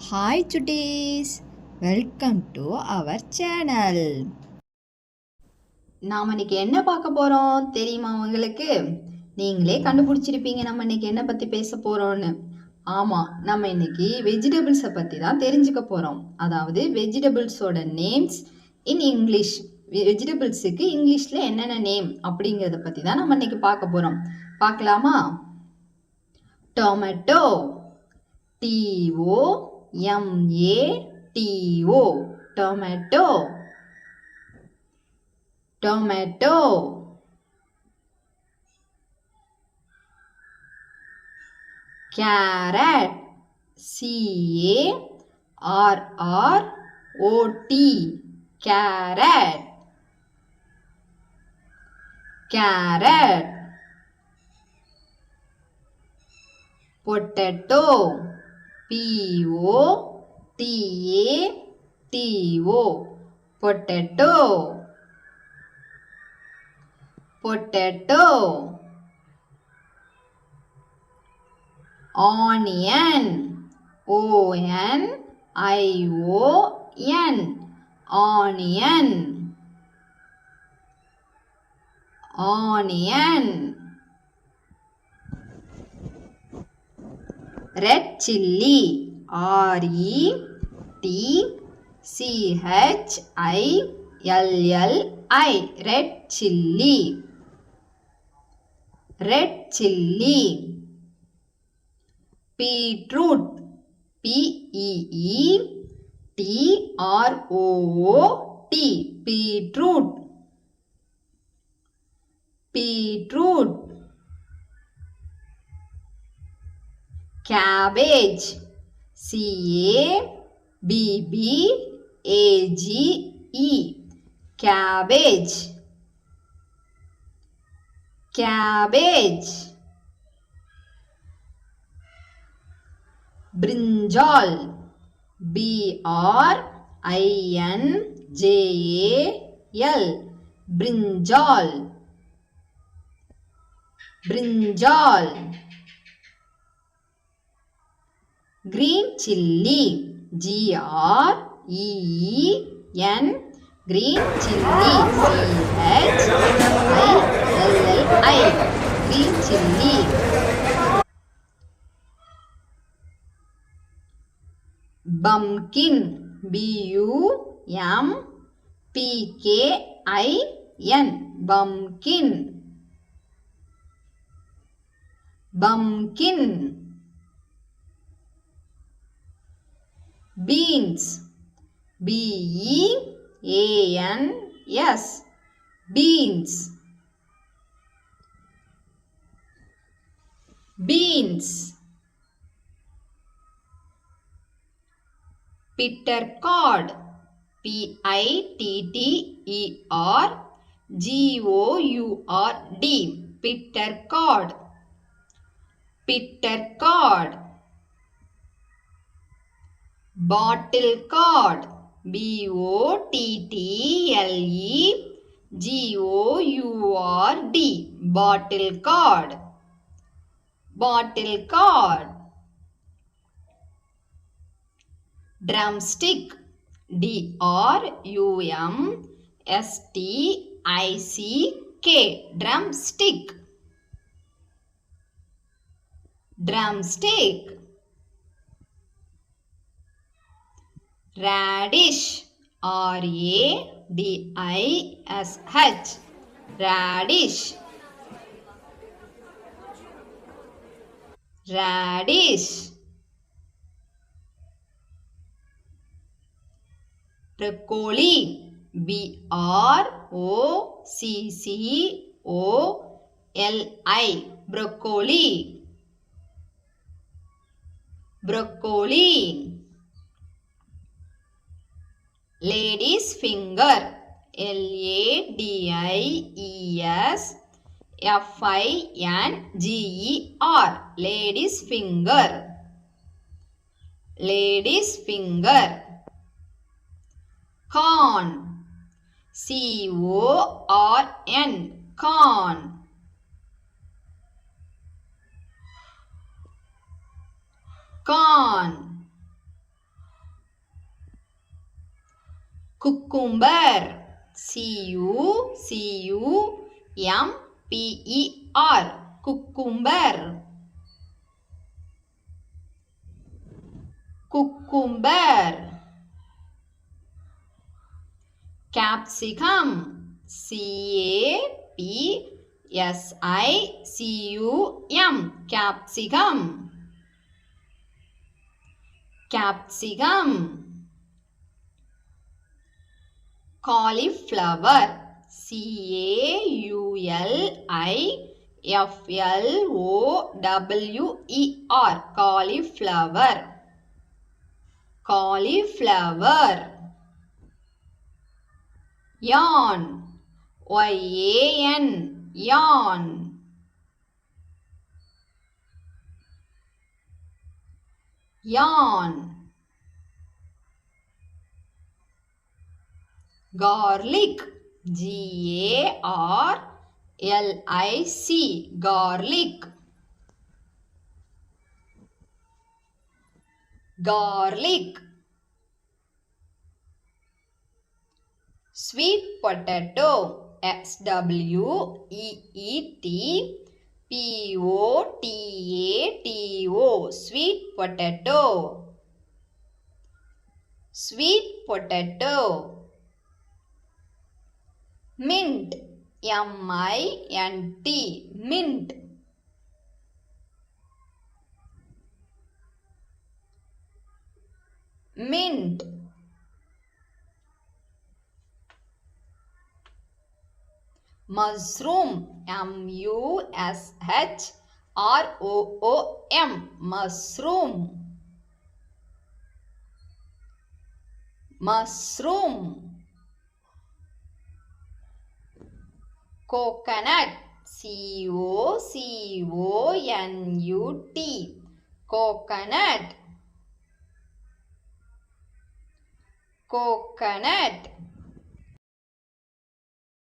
Hi Chutties welcome to our channel நாம் இன்னைக்கு என்ன பார்க்க போகிறோம் தெரியுமா உங்களுக்கு? நீங்களே கண்டுபிடிச்சிருப்பீங்க நம்ம இன்னைக்கு என்ன பற்றி பேச போகிறோன்னு ஆமாம் நம்ம இன்னைக்கு வெஜிடபிள்ஸை பற்றி தான் தெரிஞ்சுக்க போகிறோம் அதாவது வெஜிடபிள்ஸோட நேம்ஸ் இன் இங்கிலீஷ் வெஜிடபிள்ஸுக்கு இங்கிலீஷில் என்னென்ன நேம் அப்படிங்கிறத பற்றி தான் நம்ம இன்னைக்கு பார்க்க போகிறோம் பார்க்கலாமா? Tomato T O M A T O tomato tomato carrot C A R R O T carrot carrot potato P-O, T-A, T-O, potato, potato, onion, O-N, I-O-N, onion, onion. Red chilli. R E T C H I L L I. Red chilli. Red chilli. Beetroot. P E E T R O O T. Beetroot. Beetroot. Cabbage. C a b b a g e. Cabbage. Cabbage. Brinjal. B r i n j a l. Brinjal. Brinjal green chilli G R E E N. Green chilli C H I L L I. Green chilli bumpkin. B U M P K I N. Bumpkin. Bumpkin beans. B e a n s. Beans. Beans. Bitter gourd p i t t e r g o u r d. Bitter gourd bitter gourd bottle gourd b o t t l e g o u r d bottle gourd bottle gourd drumstick d r u m s t i c k drumstick drumstick radish r a d i s h radish radish broccoli b r o c c o l i broccoli broccoli Lady's finger. L A D I E S F I N G E R. Lady's finger. Lady's finger. Corn C O R N. Corn corn cucumber. C u c u m p e r. Cucumber. Cucumber. Capsicum. C a p s i c u m. Capsicum. Capsicum cauliflower c a u l i f l o w e r cauliflower. Cauliflower. Yawn y a n garlic g a r l i c garlic garlic sweet potato s w e e t p o t a t o sweet potato sweet potato mint. M i n t. Mint. Mint. Mushroom. M u s h r o o m. Mushroom. Mushroom coconut. C o c o n u t. Coconut. Coconut